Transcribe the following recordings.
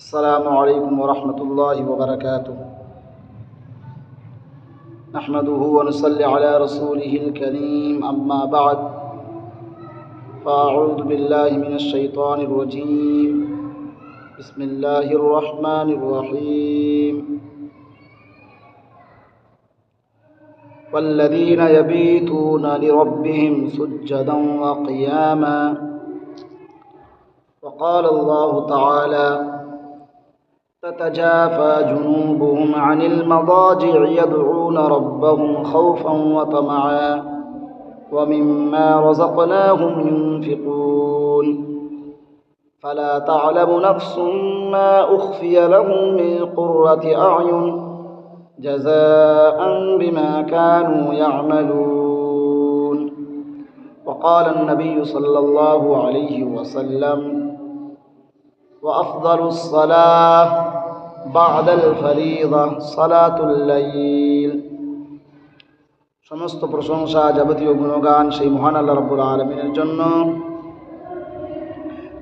السلام عليكم ورحمة الله وبركاته. نحمده ونصلي على رسوله الكريم أما بعد فأعوذ بالله من الشيطان الرجيم. بسم الله الرحمن الرحيم. والذين يبيتون لربهم سجدا وقياما وقال الله تعالى تتجافى جنوبهم عن المضاجع يدعون ربهم خوفا وطمعا ومما رزقناهم ينفقون. فلا تعلم نفس ما أخفي لهم من قرة أعين جزاء بما كانوا يعملون. وقال النبي صلى الله عليه وسلم وأفضل الصلاة بعد الفريضة صلاة الليل সমস্ত প্রশংসা যাবতীয় গুণগান সেই মহান আল্লাহ রব্বুল আলমিনের জন্য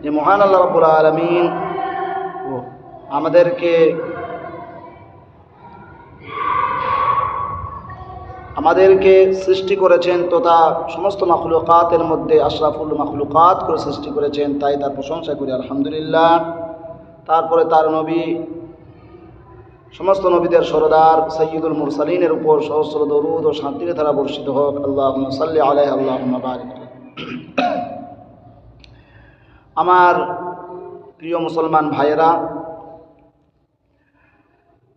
যে মহান আল্লাহ রব্বুল আলমিন আমাদেরকে আমাদেরকে সৃষ্টি করেছেন তথা সমস্ত মাখলুকাতের মধ্যে আশরাফুল মাখলুকাত করে সৃষ্টি করেছেন তাই তার প্রশংসা করি আলহামদুলিল্লাহ তারপরে তার নবী সমস্ত নবীদের সরদার সৈয়দুল মুরসালিনের উপর সহস্র দরুদ ও শান্তির ধারা বর্ষিত হোক। আল্লাহ সাল্লি আলাই আল্লাহ আমার প্রিয় মুসলমান ভাইয়েরা,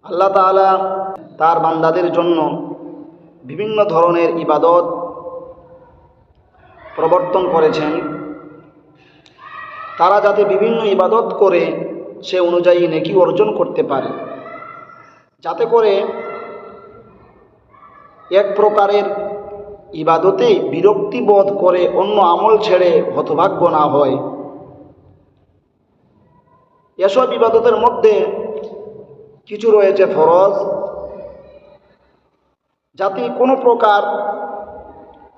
আল্লাহ তাআলা তার বান্দাদের জন্য বিভিন্ন ধরনের ইবাদত প্রবর্তন করেছেন। তারা যাতে বিভিন্ন ইবাদত করে সে অনুযায়ী নেকি অর্জন করতে পারে। যাতে করে এক প্রকারের ইবাদতে বিরক্তিবোধ করে অন্য আমল ছেড়ে হতভাগ্য না হয়। এসব ইবাদতের মধ্যে কিছু রয়েছে ফরজ। যাতে কোনো প্রকার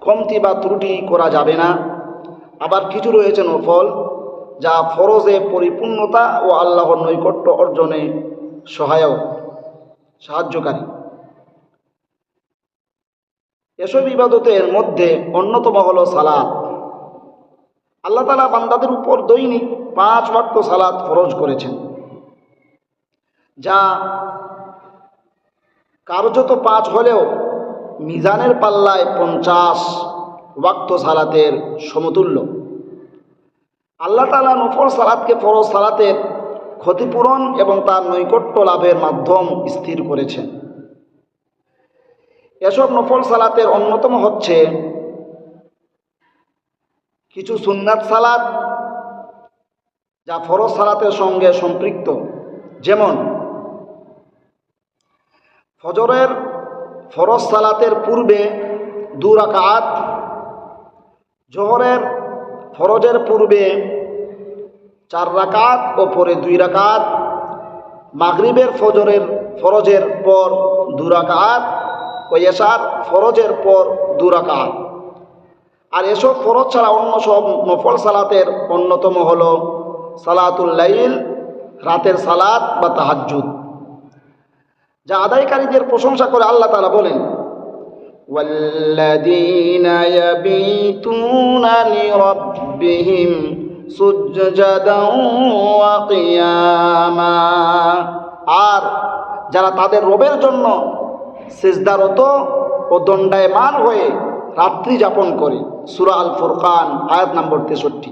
কমতি বা ত্রুটি করা যাবে না। আবার কিছু রয়েছে নফল, যা ফরজে পরিপূর্ণতা ও আল্লাহর নৈকট্য অর্জনে সহায়ক। সাহায্যকারী। এসব ইবাদতের মধ্যে অন্যতম হল সালাদ আল্লাহ তালা বান্দাদের উপর দৈনিক পাঁচ ওয়াক্ত সালাদ ফরজ করেছেন, যা কার্যত পাঁচ হলেও মিজানের পাল্লায় পঞ্চাশ ওয়াক্ত সালাতের সমতুল্য। আল্লাহ তালা নফর সালাদকে ফরজ সালাতের ক্ষতিপূরণ এবং তার নৈকট্য লাভের মাধ্যম স্থির করেছেন। এসব নফল সালাতের অন্যতম হচ্ছে কিছু সুন্নাত সালাত যা ফরজ সালাতের সঙ্গে সম্পৃক্ত। যেমন, ফজরের ফরজ সালাতের পূর্বে দু রাকাত জোহরের ফরজের পূর্বে চার রাকাত ও পরে দুই রাকাত মাগরিবের ফজরের ফরজের পর দু রাকাত ও এশার ফরজের পর দু রাকাত আর এসব ফরজ ছাড়া অন্য সব নফল সালাতের অন্যতম হল সালাতুল্লাইল রাতের সালাত বা তাহাজ্জুদ যা আদায়কারীদের প্রশংসা করে আল্লাহ তালা বলেন والذين يبيتون لربهم আর যারা তাদের রবের জন্য সেজদারত ও দণ্ডায়মান হয়ে রাত্রি যাপন করে, সুরা আল ফুরকান আয়াত নম্বর তেষট্টি।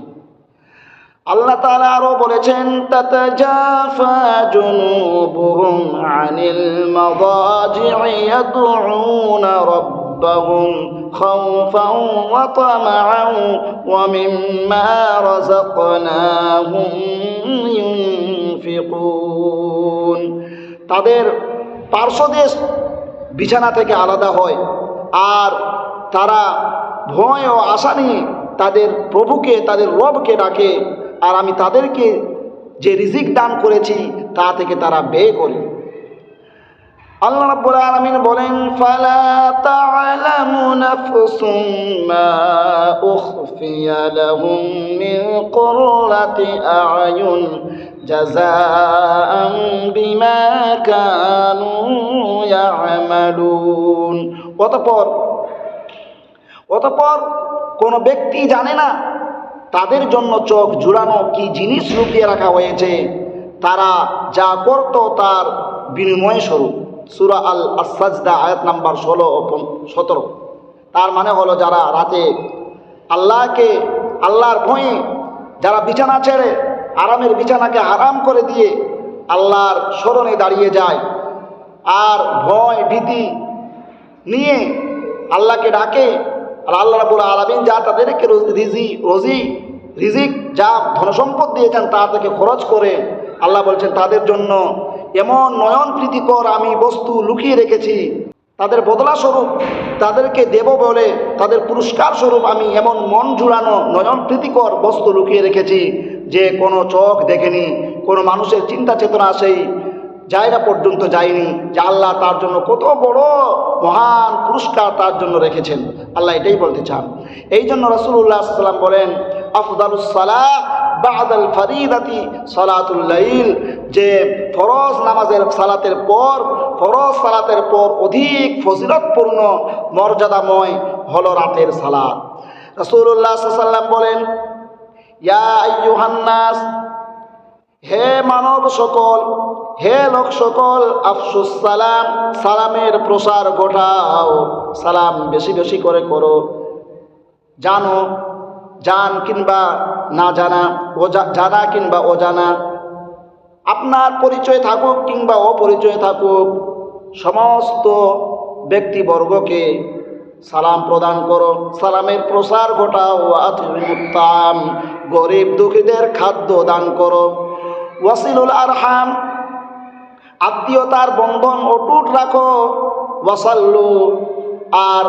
আল্লাহ তালা আরও বলেছেন, তাতাজাফা জুনুবুহুম আনিল মাদাজি'i ইয়াদ'উনা ওয়া তামাআন ওয়া মিম্মা রাযাকনাহুম ইউনফিকুন তাদের পার্শ্বদেশ বিছানা থেকে আলাদা হয় আর তারা ভয় ও আশা নিয়ে তাদের প্রভুকে, তাদের রবকে ডাকে আর আমি তাদেরকে যে রিজিক দান করেছি তা থেকে তারা ব্যয় করে। আল্লাহ রাব্বুল আলামিন বলেন, ফালা তা'লামু নাফসুম মা উখফিয়া লাহুম মিন কুররাতি আ'য়ুন জাযাআম বিমা কানু ইয়া'মালুন। অতঃপর অতঃপর কোনো ব্যক্তি জানে না তাদের জন্য চোখ জুড়ানো কি জিনিস লুকিয়ে রাখা হয়েছে, তারা যা করত তার বিনিময় স্বরূপ সুরা আল আসাজদা আয়াত নাম্বার ষোলো ও সতেরো। তার মানে হলো যারা রাতে আল্লাহকে, আল্লাহর ভয়ে যারা বিছানা ছেড়ে আরামের বিছানাকে আরাম করে দিয়ে আল্লাহর স্মরণে দাঁড়িয়ে যায় আর ভয়, ভীতি নিয়ে আল্লাহকে ডাকে আর আল্লাহ রাবুল আলমিন যা তাদেরকে রোজ- রিজি, রোজি, রিজিক, যা ধনসম্পদ দিয়েছেন তা থেকে খরচ করে আল্লাহ বলছেন তাদের জন্য এমন নয়ন প্রীতিকর আমি বস্তু লুকিয়ে রেখেছি। তাদের বদলা স্বরূপ, তাদেরকে দেব বলে তাদের পুরস্কার স্বরূপ আমি এমন মন জুড়ানো নয়ন প্রীতিকর বস্তু লুকিয়ে রেখেছি যে কোনো চোখ দেখেনি, কোনো মানুষের চিন্তা চেতনা সেই জায়গা পর্যন্ত যায়নি, যে আল্লাহ তার জন্য কত বড় মহান পুরস্কার তার জন্য রেখেছেন। আল্লাহ এটাই বলতে চান। এই জন্য রসুল্লাহ সাল্লাম বলেন, আফদালুস সালাহ বাদাল ফরিদাতি সালাতুল লাইল, যে ফরজ নামাজের সালাতের পর, ফরজ সালাতের পর অধিক ফজিলতপূর্ণ, মর্যাদাময় হলো রাতের সালাত। রসুল্লাহ সাল্লাম বলেন, ইয়া আইয়ুহান্নাস হে মানব সকল, হে লোক সকল, আফসুস সালাম, সালামের প্রসার ঘটাও, সালাম বেশি বেশি করে করো। জানো জান কিংবা না জানা জানা কিংবা অজানা। আপনার পরিচয় থাকুক কিংবা অপরিচয় থাকুক, সমস্ত ব্যক্তিবর্গকে সালাম প্রদান করো। সালামের প্রসার ঘটাও আতিমুত্তাম গরিব দুঃখীদের খাদ্য দান করো। ওয়াসিলুল আরহাম। আত্মীয়তার বন্ধন অটুট রাখো। ওয়াসাল্লু। আর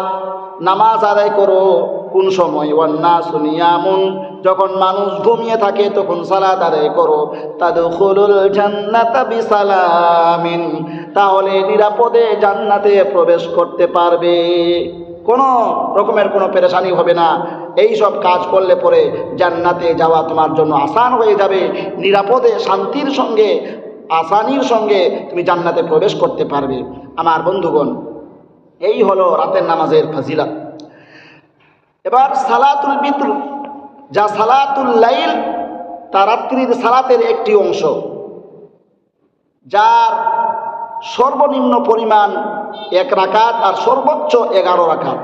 নামাজ আদায় করো। কোন সময় ওয়ান্না সুনিয়ামুন যখন মানুষ ঘুমিয়ে থাকে তখন সালাত আদায় করো। তাদখুলুল জান্নাতা বিসালামিন, তাহলে নিরাপদে জান্নাতে প্রবেশ করতে পারবে। কোনো রকমের কোনো পেরেশানি হবে না। এই সব কাজ করলে পরে জান্নাতে যাওয়া তোমার জন্য আসান হয়ে যাবে। নিরাপদে, শান্তির সঙ্গে, আসানির সঙ্গে তুমি জান্নাতে প্রবেশ করতে পারবে। আমার বন্ধুগণ, এই হলো রাতের নামাজের ফজিলত। এবার সালাতুল বিত্র, যা সালাতুল লাইল, তা রাত্রির সালাতের একটি অংশ, যার সর্বনিম্ন পরিমাণ এক রাকাত আর সর্বোচ্চ এগারো রাকাত।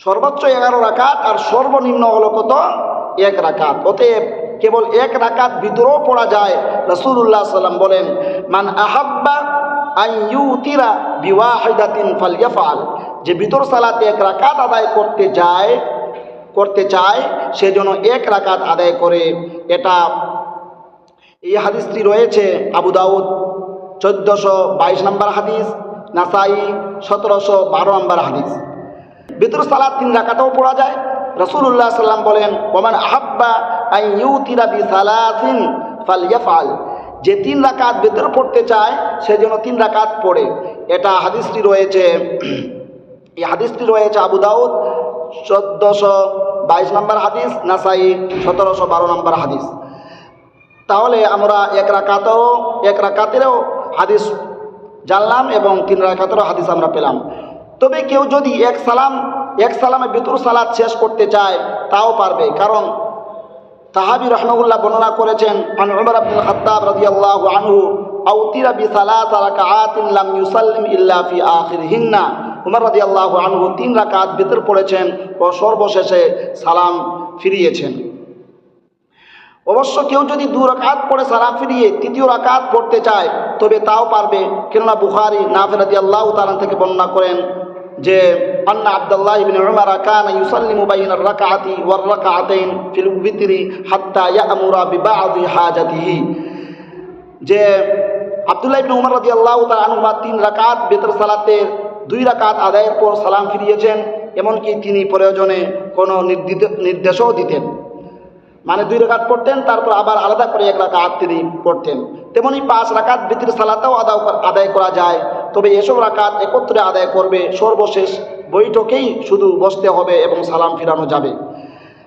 সর্বোচ্চ এগারো রাকাত আর সর্বনিম্ন হলো কত? এক রাকাত। অতএব কেবল এক রাকাত ভিতরেও পড়া যায়। রসুল্লাহ সাল্লাম বলেন, মান আহাব্বা আইয়ুতিরা বিওয়াহিদাতিন ফালিয়াফাল যে ভিতর সালাতে এক রাকাত আদায় করতে যায়, করতে চায়, সে যেন এক রাকাত আদায় করে। এটা এই হাদিসটি রয়েছে আবু দাউদ, চোদ্দোশো বাইশ নম্বর হাদিস, নাসাই সতেরোশো বারো নম্বর হাদিস। ভিতর সালাদ তিন রাকাতেও পড়া যায়। রসুল্লাহ সাল্লাম বলেন, ওমান আহাব্বা আই ইউতিরা বি সালাসিন ফাল ইয়াফাল যে তিন রাকাত ভেতর পড়তে চায়, সে যেন তিন রাকাত পড়ে। এটা হাদিসটি রয়েছে এই হাদিসটি রয়েছে আবু দাউদ, চোদ্দোশো বাইশ নম্বর হাদিস, নাসাই সতেরোশো বারো নম্বর হাদিস। তাহলে আমরা এক রাকাতেও, এক রাকাতেরও হাদিস জানলাম এবং তিন রাকাতেরও হাদিস আমরা পেলাম। তবে কেউ যদি এক সালাম, এক সালামে বিতুর সালাদ শেষ করতে চায়, তাও পারবে। কারণ তাহাবি রহমউল্লাহ বর্ণনা করেছেন, আন উমর আব্দুল খাত্তাব রাদিয়াল্লাহু আনহু, আউতিরা বি সালাত রাকাআতিন লাম ইউসাল্লিম ইল্লা ফি আখিরহিন্না। উমর আল্লাহ আনহু তিন রাকাত ভিতর পড়েছেন ও সর্বশেষে সালাম ফিরিয়েছেন। অবশ্য কেউ যদি দু রাকাত পড়ে সালাম ফিরিয়ে তৃতীয় রাকাত পড়তে চায়, তবে তাও পারবে। কেননা বুখারি নাফেরাদি আল্লাহ তালান থেকে বর্ণনা করেন যে, আন্না আব্দুল্লাহ ইবিন উমর কানা ইউসাল্লিমু বাইনার রাকাআতি ওয়ার রাকাআতাইন ফিল উবিতরি হাত্তা ইয়ামুরা বিবাদি হাজাতিহি। যে, আব্দুল্লাহ ইবিন উমর রাদিয়াল্লাহু তাআলা তিন রাকাত বেতর সালাতে দুই রাকাত আদায়ের পর সালাম ফিরিয়েছেন, এমনকি তিনি প্রয়োজনে কোনো নির্দেশও দিতেন। মানে দুই রাকাত পড়তেন, তারপর আবার আলাদা করে এক রাকাত তিনি পড়তেন। তেমনি পাঁচ রাকাত ভিতরে সালাতেও আদায় আদায় করা যায়, তবে এসব রাকাত একত্রে আদায় করবে সর্বশেষ বৈঠকেই শুধু বসতে হবে এবং সালাম ফিরানো যাবে।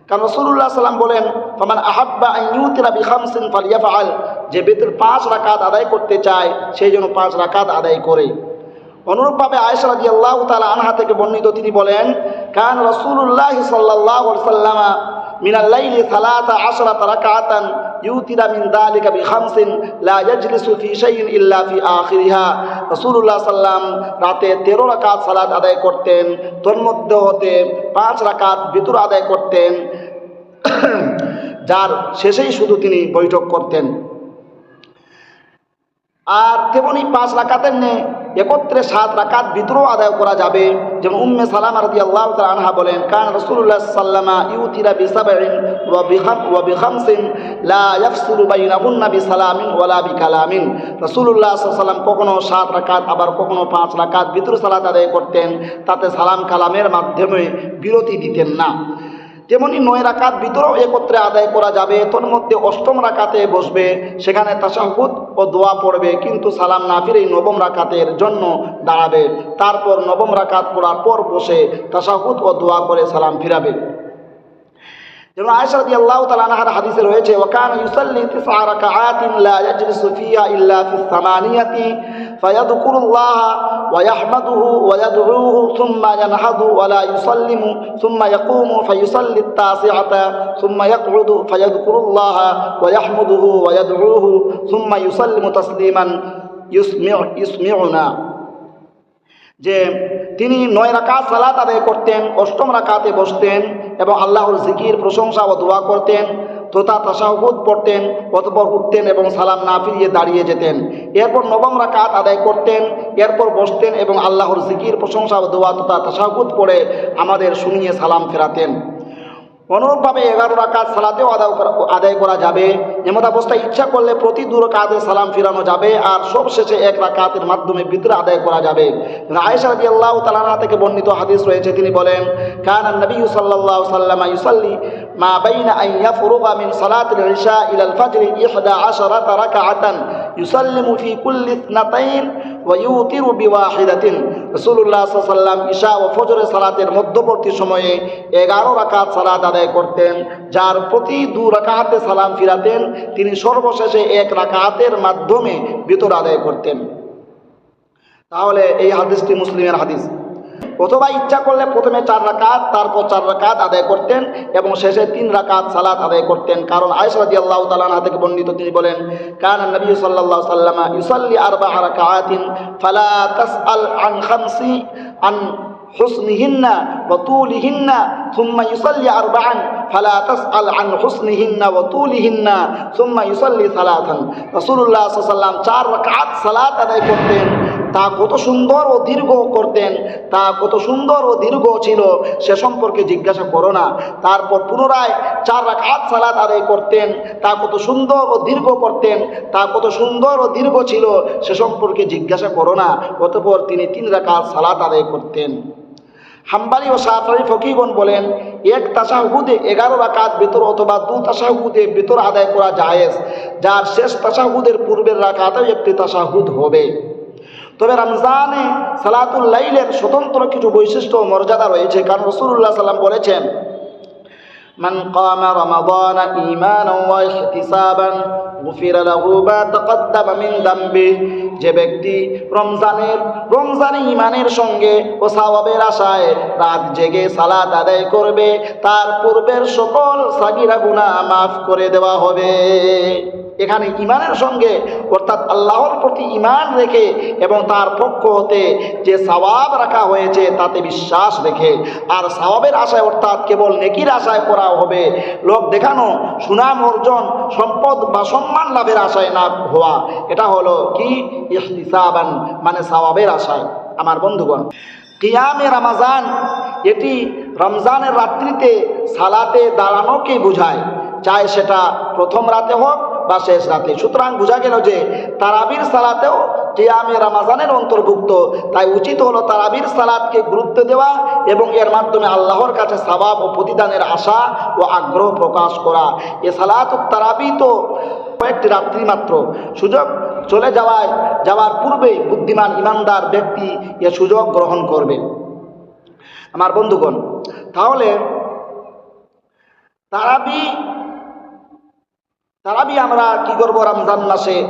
কারণ রসুল্লাহ সাল্লাম বলেন, ফমান আহাব্বা আইয়ুতিরা বিখামসিন ফালিয়াফআল যে বেতের পাঁচ রাকাত আদায় করতে চায় সেই জন্য পাঁচ রাকাত আদায় করে। অনুরূপভাবে আয়েশা রাদিয়াল্লাহু তাআলা আনহা থেকে বর্ণিত, তিনি বলেন, কান রাসূলুল্লাহ সাল্লাল্লাহু আলাইহি সাল্লামা মিনাল লাইলি সালাতা আশরাতা রাকাতান ইউতিরা মিন যালিকা বিখামসিন লা ইয়াজলিসু ফি শাইইন ইল্লা ফি আখিরিহা। রাসূলুল্লাহ সাল্লাম রাতে 13 রাকাত সালাত আদায় করতেন তোর মধ্যে হতে পাঁচ রাকাত বিতর আদায় করতেন, যার শেষেই শুধু তিনি বৈঠক করতেন। আর তেমনি পাঁচ রাকাতের নে একত্রে সাত রাকাত বিদ্রোহ আদায় করা যাবে। যেমন উম্মে সালামা রাদি আল্লাহ আনহা বলেন, কান রসুল্লাহ সাল্লামা ইউতিরা বিসাবাইন ওয়া বিখাম, ওয়া বিখামসিন লা ইয়াফসিলু বাইনাহুন্না বিসালামিন ওয়ালা বিকালামিন। রসুল্লাহ সাল্লাম কখনো সাত রাকাত, আবার কখনো পাঁচ রাকাত বিদ্রোহ সালাত আদায় করতেন। তাতে সালাম কালামের মাধ্যমে বিরতি দিতেন না। তেমনি নয় রাকাত ভিতরেও একত্রে আদায় করা যাবে তোর মধ্যে অষ্টম রাকাতে বসবে, সেখানে তাসাহুদ ও দোয়া পড়বে, কিন্তু সালাম না ফিরেই নবম রাকাতের জন্য দাঁড়াবে। তারপর নবম রাকাত পড়ার পর বসে তাসাহুদ ও দোয়া করে সালাম ফিরাবে। যেমন আয়েশা রাদিয়াল্লাহু তাআলা আনহার হাদিসে রয়েছে ওয়াকান ইউসাল্লি তিসআ রাকাআতিন লা ইয়াজলিসু ফিহা ইল্লা ফিস সামানিয়াতি। ফায়াযকুরুল্লাহ ওয়া ইয়াহমাদুহু ওয়া ইয়াদউহু সুম্মা ইয়ানহাদু ওয়া লা ইউসাল্লিমু সুম্মা ইয়াকুমু ফায়ুসাল্লি التاسعة ثم يقعد فيذكر الله ويحمده ويدعوه ثم يسلم تسليما يسمع يسمعنا যে তিনি নয় রাকাত সালাত আদায় করতেন অষ্টম রাকাতে বসতেন এবং আল্লাহর জিকির প্রশংসা ও দোয়া করতেন তোতা তাসাহুদ পড়তেন, অতপর উঠতেন এবং সালাম না ফিরিয়ে দাঁড়িয়ে যেতেন। এরপর নবম রাকাত আদায় করতেন, এরপর বসতেন এবং আল্লাহর জিকির, প্রশংসা দোয়া তোতা তাসাহুদ পড়ে আমাদের শুনিয়ে সালাম ফেরাতেন। অনুরূপভাবে এগারো রাকাত সালাতেও আদায় করা আদায় করা যাবে। এমন অবস্থায় ইচ্ছা করলে প্রতি দু রাকাতে সালাম ফিরানো যাবে আর সব শেষে এক রাকাতের মাধ্যমে ভিতরে আদায় করা যাবে। আয়েশা রাজি আল্লাহ তালানা থেকে বর্ণিত হাদিস রয়েছে, তিনি বলেন, কান নবী সাল্লাল্লাহু সাল্লামা ইউসাল্লি মা বাইনা আন ইয়াফরুগা মিন সালাতিল ইশা ইলা আল ফজর 11 রাকাতান ইউসাল্লিমু ফি কুল্লি ইসনাতাইন ওয়া ইউতিরু বিওয়াহিদাতিন। রাসূলুল্লাহ সাল্লাম ঈশা ও ফজরে সালাতের মধ্যবর্তী সময়ে 11 রাকাত সালাত আদায় করতেন, যার প্রতি দু রাকাতে সালাম ফিরাতেন, তিনি সর্বশেষে এক রাকাতের মাধ্যমে বিতর আদায় করতেন। তাহলে এই হাদিসটি মুসলিমের হাদিস। অথবা ইচ্ছা করলে প্রথমে চার রাকাত তারপর চার রাকাত আদায় করতেন এবং শেষে তিন রাকাত সালাত আদায় করতেন কারণ আয়সরাদি আল্লাহ তালানা থেকে বর্ণিত তিনি বলেন কান নবী সাল্লাহ সাল্লামা ইউসাল্লি আরবা রাকাতিন ফালা তাসআল আন খামসি আন حسنهن وطولهن ثم يصلي أربعا فلا تسأل عن حسنهن وطولهن ثم يصلي ثلاثا رسول الله صلى الله عليه وسلم চার রাকাত সালাত আদায় করতেন তা কত সুন্দর ও দীর্ঘ করতেন, তা কত সুন্দর ও দীর্ঘ ছিল, সে সম্পর্কে জিজ্ঞাসা করো না। তারপর পুনরায় চার রাকাত সালাত আদায় করতেন, তা কত সুন্দর ও দীর্ঘ করতেন, তা কত সুন্দর ও দীর্ঘ ছিল, সে সম্পর্কে জিজ্ঞাসা করো না। অতপর তিনি তিন রাকাত সালাত আদায় করতেন। হাম্বালি ও সাফারি ফকিগণ বলেন, এক তাসাহুদে এগারো রাকাত বেতর অথবা দু তাসাহুদে বেতর আদায় করা জায়েজ, যার শেষ তাসাহুদের পূর্বের রাকাতেও একটি তাসাহুদ হবে। তবে রমজানে সালাতুল লাইলের স্বতন্ত্র কিছু বৈশিষ্ট্য ও মর্যাদা রয়েছে কারণ রসুল্লাহ সাল্লাম বলেছেন من قام رمضان إيمانا واحتسابا غفر له ما تقدم من ذنبه যে ব্যক্তি রমজানের রমজানে ইমানের সঙ্গে ও সাওয়াবের আশায় রাত জেগে সালাত আদায় করবে তার পূর্বের সকল সাগিরা গুনাহ মাফ করে দেওয়া হবে এখানে ইমানের সঙ্গে, অর্থাৎ আল্লাহর প্রতি ইমান রেখে এবং তার পক্ষ হতে যে সওয়াব রাখা হয়েছে তাতে বিশ্বাস রেখে। আর সওয়াবের আশায়, অর্থাৎ কেবল নেকির আশায় করা হবে। লোক দেখানো, সুনাম অর্জন, সম্পদ বা সম্মান লাভের আশায় না হওয়া, এটা হলো কি? ইহতিসাবান মানে সওয়াবের আশায়। আমার বন্ধুগণ, কিয়ামে রামাজান, এটি রমজানের রাত্রিতে সালাতে দাঁড়ানোকে বোঝায়? চাই সেটা প্রথম রাতে হোক বা শেষ রাতে সুতরাং বোঝা গেল যে তারাবির সালাতেও কিয়ামে রামাজানের অন্তর্ভুক্ত। তাই উচিত হলো তারাবির সালাদকে গুরুত্ব দেওয়া এবং এর মাধ্যমে আল্লাহর কাছে সাবাব ও প্রতিদানের আশা ও আগ্রহ প্রকাশ করা। এ সালাত তারাবি তো কয়েকটি রাত্রি মাত্র। সুযোগ চলে যাওয়ায়, যাওয়ার পূর্বেই বুদ্ধিমান ইমানদার ব্যক্তি এ সুযোগ গ্রহণ করবে। আমার বন্ধুগণ, তাহলে তারাবি তারাবি আমরা কি করব রমজান মাসে?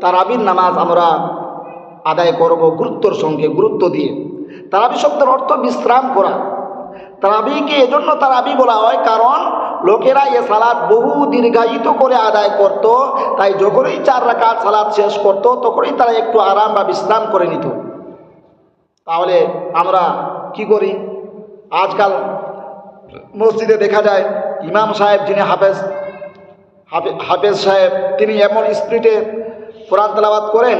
তারাবির নামাজ আমরা আদায় করব গুরুত্বর সঙ্গে, গুরুত্ব দিয়ে। তারাবি শব্দের অর্থ বিশ্রাম করা। তারাবিকে এজন্য তারাবি বলা হয়, কারণ লোকেরা এ সালাদ বহু দীর্ঘায়িত করে আদায় করত, তাই যখনই চার রাকাত সালাদ শেষ করত, তখনই তারা একটু আরাম বা বিশ্রাম করে নিত। তাহলে আমরা কি করি? আজকাল মসজিদে দেখা যায়, ইমাম সাহেব যিনি হাফেজ হাফে- হাফেজ সাহেব, তিনি এমন স্পিডে কোরআন তেলাবাদ করেন,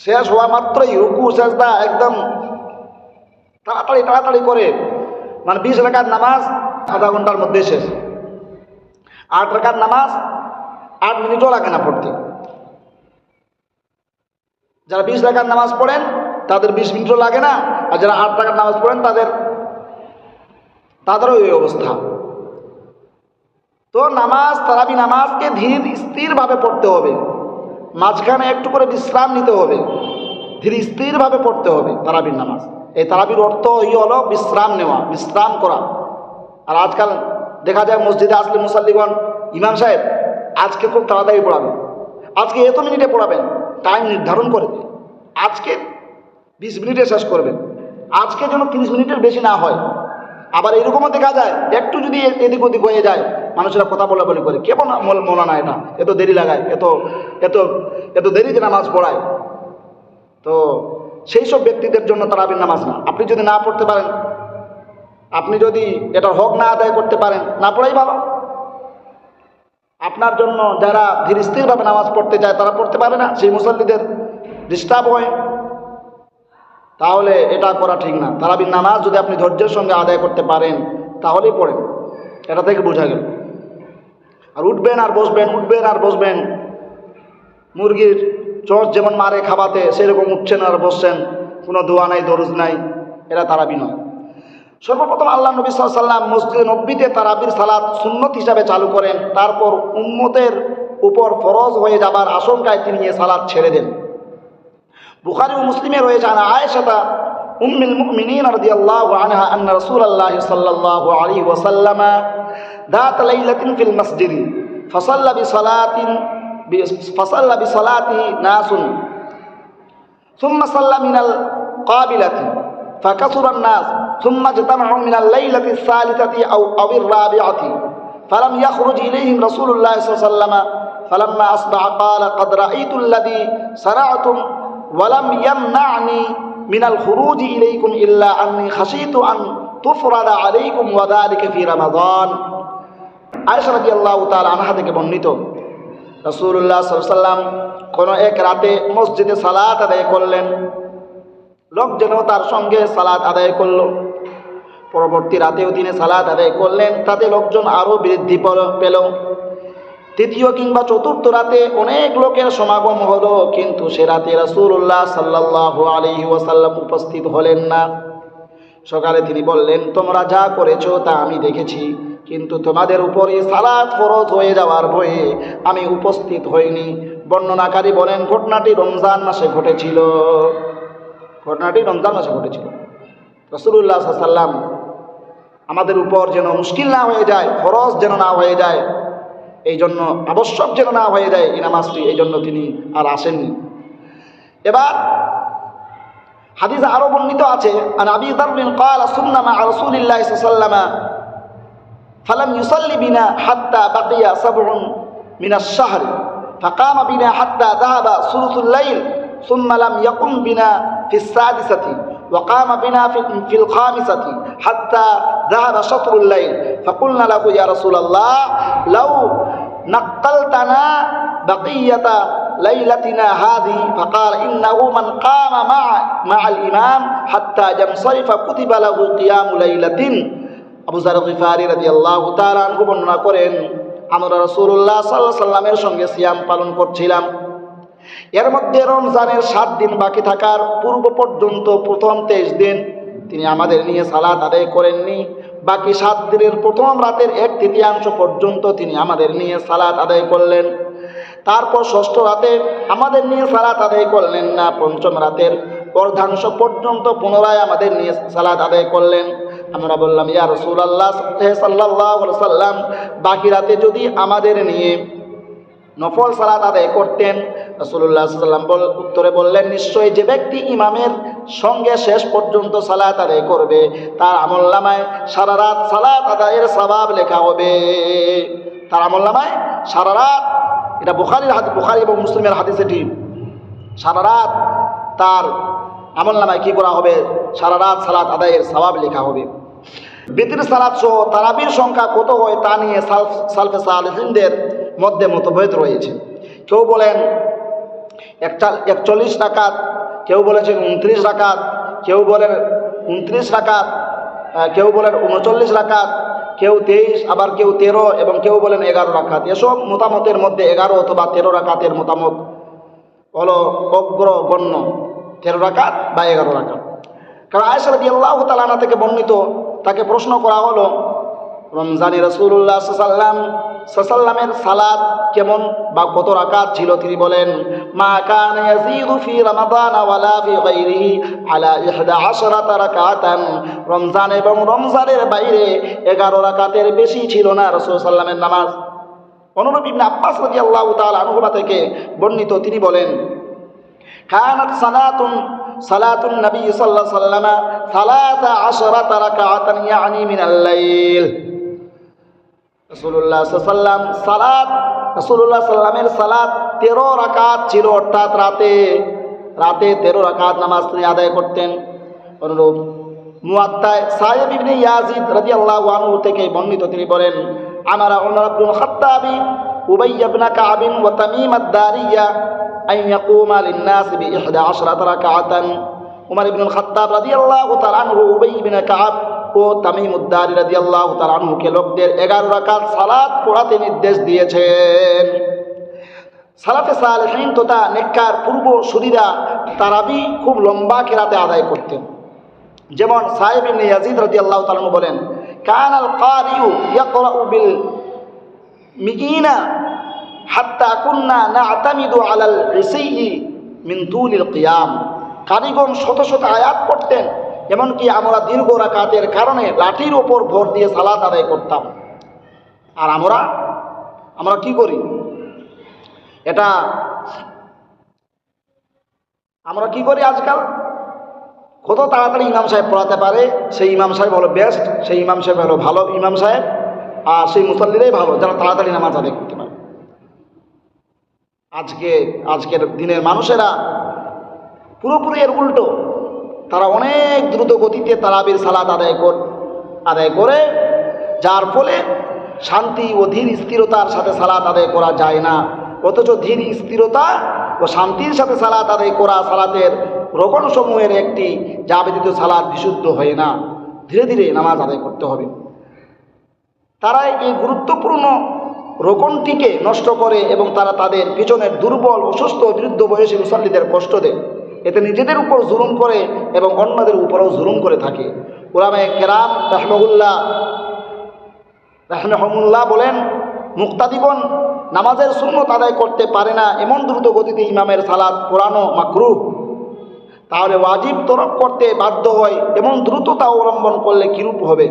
শেষ হওয়া মাত্রই রুকু শেষদা একদম তাড়াতাড়ি তাড়াতাড়ি করে মানে বিশ রাকাত নামাজ আধা ঘণ্টার মধ্যে শেষ। আট রাকাত নামাজ, আট মিনিটও লাগে না পড়তে। যারা বিশ রাকাত নামাজ পড়েন, তাদের বিশ মিনিটও লাগে না, আর যারা আট রাকাত নামাজ পড়েন, তাদের তাদেরও এই অবস্থা। তো নামাজ, তারাবি নামাজকে ধীর, স্থিরভাবে পড়তে হবে। মাঝখানে একটু করে বিশ্রাম নিতে হবে। ধীর, স্থিরভাবে পড়তে হবে তারাবির নামাজ। এই তারাবির অর্থ এই হলো বিশ্রাম নেওয়া, বিশ্রাম করা। আর আজকাল দেখা যায় মসজিদে আসলে মুসাল্লিগণ, ইমাম সাহেব, আজকে খুব তাড়াতাড়ি পড়াবেন। আজকে এত মিনিটে পড়াবেন, টাইম নির্ধারণ করে আজকে বিশ মিনিটে শেষ করবেন। আজকে যেন তিরিশ মিনিটের বেশি না হয়। আবার এরকমও দেখা যায়, একটু যদি এদিক ওদিক হয়ে যায় মানুষেরা কথা বলা বলি করে। কেমন মনে না এটা এত দেরি লাগায়, এত এত এত দেরিতে নামাজ পড়ায়। তো সেই সব ব্যক্তিদের জন্য তারাবির নামাজ না। আপনি যদি না পড়তে পারেন, আপনি যদি এটার হক না আদায় করতে পারেন, না পড়াই ভালো। আপনার জন্য যারা ধীর স্থিরভাবে নামাজ পড়তে যায় তারা পড়তে পারে না। সেই মুসল্লিদের ডিস্টার্ব হয়। তাহলে এটা করা ঠিক না। তারাবির নামাজ যদি আপনি ধৈর্যের সঙ্গে আদায় করতে পারেন, তাহলেই পড়েন। এটা থেকে বোঝা গেল। আর উঠবেন আর বসবেন, উঠবেন আর বসবেন। মুরগির চোঁচ যেমন মারে খাবাতে, সেরকম উঠছেন আর বসছেন। কোনো দোয়া নাই, দরুজ নাই, এরা তারাবি নয়। সর্বপ্রথম আল্লাহ নবী সাল্লাম মসজিদে নব্বীতে তারাবির সালাত সুন্নত হিসাবে চালু করেন। তারপর উম্মতের উপর ফরজ হয়ে যাবার আশঙ্কায় তিনি এ সালাত ছেড়ে দেন। বুখারি ও মুসলিমে রয়েছে আনা আয়েশাতা উম্মিল মুমিনিন রাদিয়াল্লাহু আনহা আন্না রাসূলুল্লাহ সাল্লাল্লাহু আলাইহি ওয়াসাল্লাম ذات ليلة في المسجد فصلى بصلاة فصلى بصلاته ناس. ثم صلى من القابلة فكثر الناس. ثم اجتمعوا من الليلة الثالثة أو أو الرابعة فلم يخرج إليهم رسول الله صلى الله عليه وسلم. فلما أصبح قال قد رأيت الذي صنعتم ولم يمنعني من الخروج إليكم إلا أني خشيت أن تفرض عليكم وذلك في رمضان. আয়সা রাজি আল্লাহ তাল আনহা থেকে বর্ণিত রসুল্লাহ সাল্লাম কোনো এক রাতে মসজিদে সালাত আদায় করলেন। লোকজনও তার সঙ্গে সালাত আদায় করল। পরবর্তী রাতেও তিনি সালাত আদায় করলেন, তাতে লোকজন আরও বৃদ্ধি পেল- তৃতীয় কিংবা চতুর্থ রাতে অনেক লোকের সমাগম হলো, কিন্তু সে রাতে রাসূলুল্লাহ সাল্লাহ আলহি ওয়াসাল্লাম উপস্থিত হলেন না। সকালে তিনি বললেন, তোমরা যা করেছ তা আমি দেখেছি। কিন্তু তোমাদের উপরে সালাত ফরজ হয়ে যাওয়ার ভয়ে আমি উপস্থিত হইনি। বর্ণনাকারী বলেন, ঘটনাটি রমজান মাসে ঘটেছিল। ঘটনাটি রমজান মাসে ঘটেছিল। রসুল্লাহ সাল্লাম আমাদের উপর যেন মুশকিল না হয়ে যায়, ফরজ যেন না হয়ে যায়, এই জন্য আবশ্যক যেন না হয়ে যায় ইনামাসটি এই জন্য তিনি আর আসেননি। এবার হাদিস আরও বর্ণিত আছে আর আবি দারুল কাল সুন্নামা রসুল্লাহ সাল্লামা فلم يصلي بنا حتى بقي سبع من الشهر. فقام بنا حتى ذهب ثلث الليل ثم لم يقم بنا في السادسة وقام بنا في, في الخامسة حتى ذهب شطر الليل. فقلنا له يا رسول الله لو نقلتنا بقية ليلتنا هذه فقال إنه من قام مع مع الإمام حتى ينصرف كتب له قيام ليلة. আবু জার গিফারি রাদিয়াল্লাহু তাআলা আনহু বর্ণনা করেন, আমরা রাসূলুল্লাহ সাল্লাল্লাহু আলাইহি সাল্লামের সঙ্গে সিয়াম পালন করছিলাম। এর মধ্যে রমজানের সাত দিন বাকি থাকার পূর্ব পর্যন্ত প্রথম তেইশ দিন তিনি আমাদের নিয়ে সালাত আদায় করেননি। বাকি সাত দিনের প্রথম রাতের এক তৃতীয়াংশ পর্যন্ত তিনি আমাদের নিয়ে সালাত আদায় করলেন। তারপর ষষ্ঠ রাতে আমাদের নিয়ে সালাত আদায় করলেন না, পঞ্চম রাতের অর্ধাংশ পর্যন্ত পুনরায় আমাদের নিয়ে সালাত আদায় করলেন। আমরা বললাম, ইয়া রসুল আল্লাহ সাল্লাহ সাল্লাম, বাকি রাতে যদি আমাদের নিয়ে নফল সালাত আদায় করতেন? রসুল্লাহ সাল্লাম বল, উত্তরে বললেন, নিশ্চয়ই যে ব্যক্তি ইমামের সঙ্গে শেষ পর্যন্ত সালাত আদায় করবে, তার আমল্লামায় সারা রাত সালাত আদায়ের সবাব লেখা হবে। তার আমল্লামায় সারা রাত, এটা বুখারির হাত, বুখারি এবং মুসলিমের হাদিস এটি সারা রাত তার আমল নামায় কী করা হবে? সারা রাত সালাত আদায়ের সবাব লেখা হবে। বিতির সালাত সহ তারাবির সংখ্যা কত হয় তা নিয়ে সালফ, সালফে সালহিনদের মধ্যে মতভেদ রয়েছে। কেউ বলেন একটা, একচল্লিশ রাকাত, কেউ বলেছেন উনত্রিশ রাকাত, কেউ বলেন উনত্রিশ রাকাত কেউ বলেন উনচল্লিশ রাকাত, কেউ তেইশ, আবার কেউ তেরো এবং কেউ বলেন এগারো রাকাত। এসব মতামতের মধ্যে এগারো অথবা তেরো রাকাতের মতামত হলো অগ্রগণ্য তেরো রাকাত বা এগারো রাকাত। কারণ আয়সা রদি আল্লাহ তালানা থেকে বর্ণিত তাকে প্রশ্ন করা হলো, রমজানি রসুল্লাহ সাল্লাম সাল্লামের সালাদ কেমন বা কত রাকাত ছিল? তিনি বলেন, মা কান ইয়াজিদু ফি রমাদান ওয়ালা ফি গায়রিহি আলা 11 রাকাতান। রমজান এবং রমজানের বাইরে 11 রাকাতের বেশি ছিল না রাসূল সাল্লামের নামাজ। অনুরূপ ইবনে আব্বাস রাদিয়াল্লাহু তাআলা আনহুমা থেকে বর্ণিত তিনি বলেন, কানাত সালাতুন সালাতুন নবী সাল্লাল্লাহু আলাইহি ওয়াসাল্লাম 13 রাকাতান ইয়ানি মিনাল লাইল। রাসূলুল্লাহ সাল্লাম সালাত, রাসূলুল্লাহ সাল্লামের সালাত 13 রাকাত ছিল, অর্থাৎ রাতে রাতে 13 রাকাত নামাজ তিনি আদায় করতেন। অনুরূপ মুয়াত্তায় সাহেব ইবনে ইয়াজিদ রাদিয়াল্লাহু আনহু থেকে বর্ণিত তিনি বলেন, আমারা উমর ইবনে খাত্তাবি উবাই ইবনে কাব ওয়া তামিম আদ-দারিয়া আন ইয়াকুমা লিন-নাস বি 11 রাকাতান উমর ইবনে খাত্তাব রাদিয়াল্লাহু তাআলা আনহু উবাই ইবনে কাব ও তামিম উদ্দারি রাদিয়াল্লাহু তাআলা আনহুকে লোকদের 11 রাকাত সালাত পড়াতে নির্দেশ দিয়েছেন। সালাফে সালেহিন তথা নেককার পূর্ব সুরীরা তারাবি খুব লম্বা কেরাতে আদায় করতেন। যেমন সাহেব ইবনে ইয়াজিদ রাদিয়াল্লাহু তাআলা বলেন কান আল কারিউ ইয়াকরাউ বিল মিইনা হাত্তা কুন্না না'তামিদু আলাল ইসাইয়ি মিন তুলিল কিয়াম। কারিগণ শত শত আয়াত পড়তেন, এমনকি আমরা দীর্ঘ রাকাতের কারণে লাঠির ওপর ভর দিয়ে সালাত আদায় করতাম। আর আমরা আমরা কি করি? এটা, আমরা কি করি আজকাল? কত তাড়াতাড়ি ইমাম সাহেব পড়াতে পারে, সেই ইমাম সাহেব হলো বেস্ট সেই ইমাম সাহেব হলো ভালো ইমাম সাহেব, আর সেই মুসল্লিরাই ভালো, যারা তাড়াতাড়ি নামাজ আদায় করতে পারে। আজকে, আজকের দিনের মানুষেরা পুরোপুরি এর উল্টো। তারা অনেক দ্রুত গতিতে তারাবির সালাত আদায় কর, আদায় করে, যার ফলে শান্তি ও ধীর স্থিরতার সাথে সালাত আদায় করা যায় না। অথচ ধীর স্থিরতা ও শান্তির সাথে সালাত আদায় করা সালাতের রোকনসমূহের একটি যা ব্যতীত সালাদ বিশুদ্ধ হয় না। ধীরে ধীরে নামাজ আদায় করতে হবে। তারা এই গুরুত্বপূর্ণ রোকনটিকে নষ্ট করে এবং তারা তাদের পিছনের দুর্বল অসুস্থ বৃদ্ধ বয়সী মুসল্লিদের কষ্ট দেয়। এতে নিজেদের উপর জুলুম করে এবং অন্যদের উপরেও জুলুম করে থাকে। ওলামে কেরাম রহমউল্লাহ রহমহমুল্লাহ বলেন, মুক্তাদিগণ নামাজের সুন্নত আদায় করতে পারে না এমন দ্রুত গতিতে ইমামের সালাদ পুরানো মাকরু তাহলে ওয়াজিব তরক করতে বাধ্য হয়, এমন দ্রুততা অবলম্বন করলে কীরূপ হবে?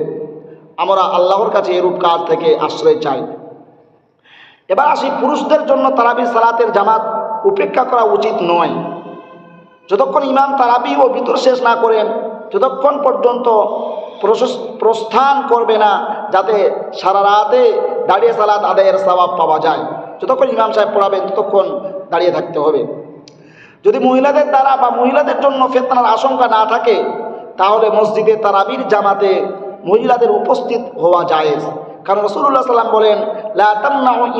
আমরা আল্লাহর কাছে এরূপ কাজ থেকে আশ্রয় চাই। এবার আসি পুরুষদের জন্য তারাবির সালাতের জামাত উপেক্ষা করা উচিত নয়। যতক্ষণ ইমাম তারাবি ও ভিতর শেষ না করেন যতক্ষণ পর্যন্ত প্রস্থান করবে না, যাতে সারা রাতে দাঁড়িয়ে সালাত আদায়ের সবাব পাওয়া যায়। যতক্ষণ ইমাম সাহেব পড়াবেন, ততক্ষণ দাঁড়িয়ে থাকতে হবে। যদি মহিলাদের দ্বারা বা মহিলাদের জন্য ফেতনার আশঙ্কা না থাকে, তাহলে মসজিদে তারাবির জামাতে মহিলাদের উপস্থিত হওয়া জায়েজ। কারণ রসুল্লাহ সাল্লাম বলেন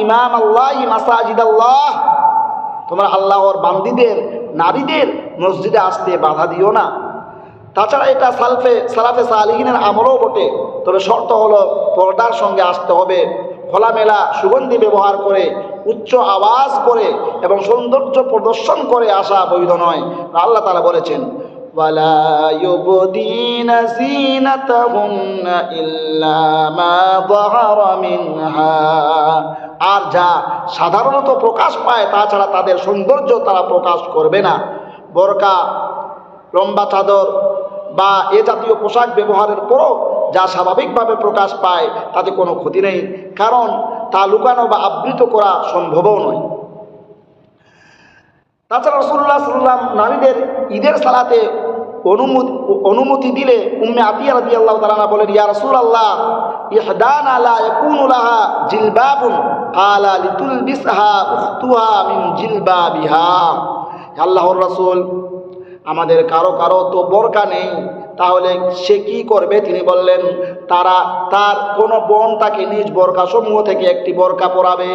ইমাম আল্লাহ মাসাজিদ আল্লাহ তোমরা আল্লাহর বান্দিদের, নারীদের মসজিদে আসতে বাধা দিও না। তাছাড়া এটা সালফে, সালাফে সালিহিনের আমলও বটে। তবে শর্ত হলো পর্দার সঙ্গে আসতে হবে। খোলামেলা সুগন্ধি ব্যবহার করে, উচ্চ আওয়াজ করে এবং সৌন্দর্য প্রদর্শন করে আসা বৈধ নয়। আল্লাহ তালা বলেছেন ولا يبدين زينتهن إلا ما ظهر منها আর যা সাধারণত প্রকাশ পায় তাছাড়া তাদের সৌন্দর্য তারা প্রকাশ করবে না বোরকা লম্বা চাদর বা এ জাতীয় পোশাক ব্যবহারের পরও যা স্বাভাবিকভাবে প্রকাশ পায় তাতে কোনো ক্ষতি নেই কারণ তা লুকানো বা আবৃত করা সম্ভবও নয় তাছাড়া রসুল্লাহ সাল্লাম নারীদের ঈদের সালাতে অনুমতি অনুমতি দিলে উম্মে আতিয়া রাদি আল্লাহ তালা বলেন, ইয়া রসুল আল্লাহ ইহদান আলা ইয়াকুনু লাহা জিলবাবুন, কালা লিতুলবিসহা উখতুহা মিন জিলবাবিহা। আল্লাহর রাসূল, আমাদের কারও কারও তো বোরকা নেই, তাহলে সে কি করবে? তিনি বললেন, তারা, তার কোনো বোন তাকে নিজ বোরকা সমূহ থেকে একটি বোরকা পরাবে।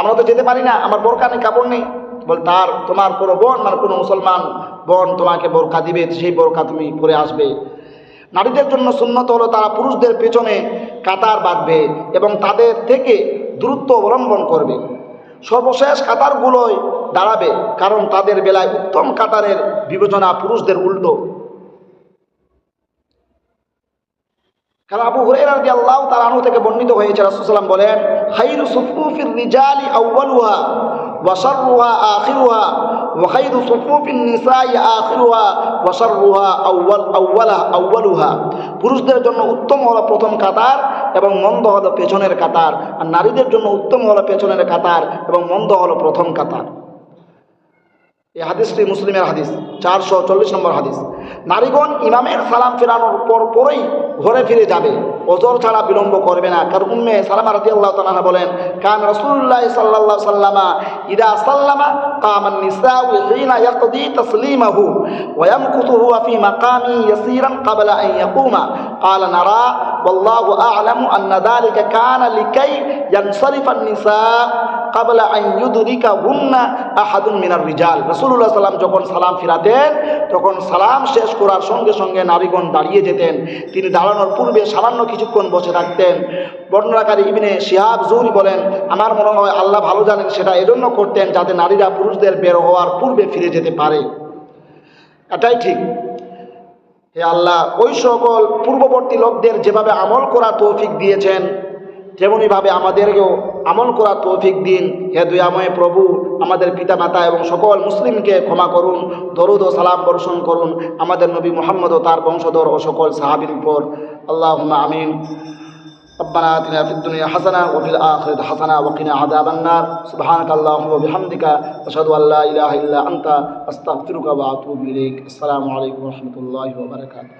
আমরা তো যেতে পারি না, আমার বোরকা নেই, কাপড় নেই। বল, তার, তোমার কোনো বোন মানে কোনো মুসলমান বোন তোমাকে বোরকা দিবে, সেই বোরকা তুমি পরে আসবে। নারীদের জন্য সুন্নত হলো তারা পুরুষদের পেছনে কাতার বাঁধবে এবং তাদের থেকে দূরত্ব অবলম্বন করবে। সর্বশেষ কাতারগুলোয় দাঁড়াবে, কারণ তাদের বেলায় উত্তম কাতারের বিবেচনা পুরুষদের উল্টো। কারণ আবু হুরাইরা রাদিয়াল্লাহু তাআলা আনহু থেকে বর্ণিত হয়েছে রাসূলুল্লাহ বলেন খায়রু সুফুফির রিজালি আউয়ালুহা ওয়া খায়রু সুফুফিন নিসাই আখিরুহা ওয়া শাররুহা আউয়াল আউয়ালাহা আউয়ালুহা। পুরুষদের জন্য উত্তম হলো প্রথম কাতার এবং মন্দ হলো পেছনের কাতার। আর নারীদের জন্য উত্তম হলো পেছনের কাতার এবং মন্দ হলো প্রথম কাতার। এই হাদিসটি মুসলিমের হাদিস, চারশো চল্লিশ নম্বর হাদিস। নারীগণ ইমামের সালাম ফেরানোর পর পরেই ঘরে ফিরে যাবে ওজর ছাড়া বিলম্ব করবে না কারণ উম্মে সালামা রাজি আল্লাহ তালা বলেন কান রসুল্লাহ সাল্লাহ সাল্লামা ইদা সাল্লামা কামান নিসাউ হিনা ইয়াকদি তাসলিমাহু ويمكث هو في مقامه يسيرا قبل أن يقوم قال نرى والله أعلم أن ذلك كان لكي ينصرف النساء قبل أن يدركهن أحد من الرجال রসুল্লাহ সাল্লাম যখন সালাম ফিরাতেন তখন সালাম শেষ করার সঙ্গে সঙ্গে নারীগণ দাঁড়িয়ে যেতেন। তিনি দাঁড়ানোর পূর্বে সামান্য কিছুক্ষণ বসে থাকতেন। বর্ণনাকারী ইবনে শিহাব জৌরি বলেন, আমার মনে হয় আল্লাহ ভালো জানেন, সেটা এজন্য করতেন যাতে নারীরা পুরুষদের বের হওয়ার পূর্বে ফিরে যেতে পারে। এটাই ঠিক। হে আল্লাহ, ওই সকল পূর্ববর্তী লোকদের যেভাবে আমল করা তৌফিক দিয়েছেন তেমনইভাবে আমাদেরকেও আমল করা তৌফিক দিন হে দয়াময় প্রভু আমাদের পিতামাতা এবং সকল মুসলিমকে ক্ষমা করুন দরুদ ও সালাম বর্ষণ করুন আমাদের নবী মোহাম্মদ ও তার বংশধর ও সকল সাহাবির উপর আল্লাহ আমিন ربنا آتنا في الدنيا حسنة وفي الآخرة حسنة وقنا عذاب النار سبحانك اللهم وبحمدك أشهد أن لا إله إلا أنت أستغفرك وأتوب إليك السلام عليكم ورحمة الله وبركاته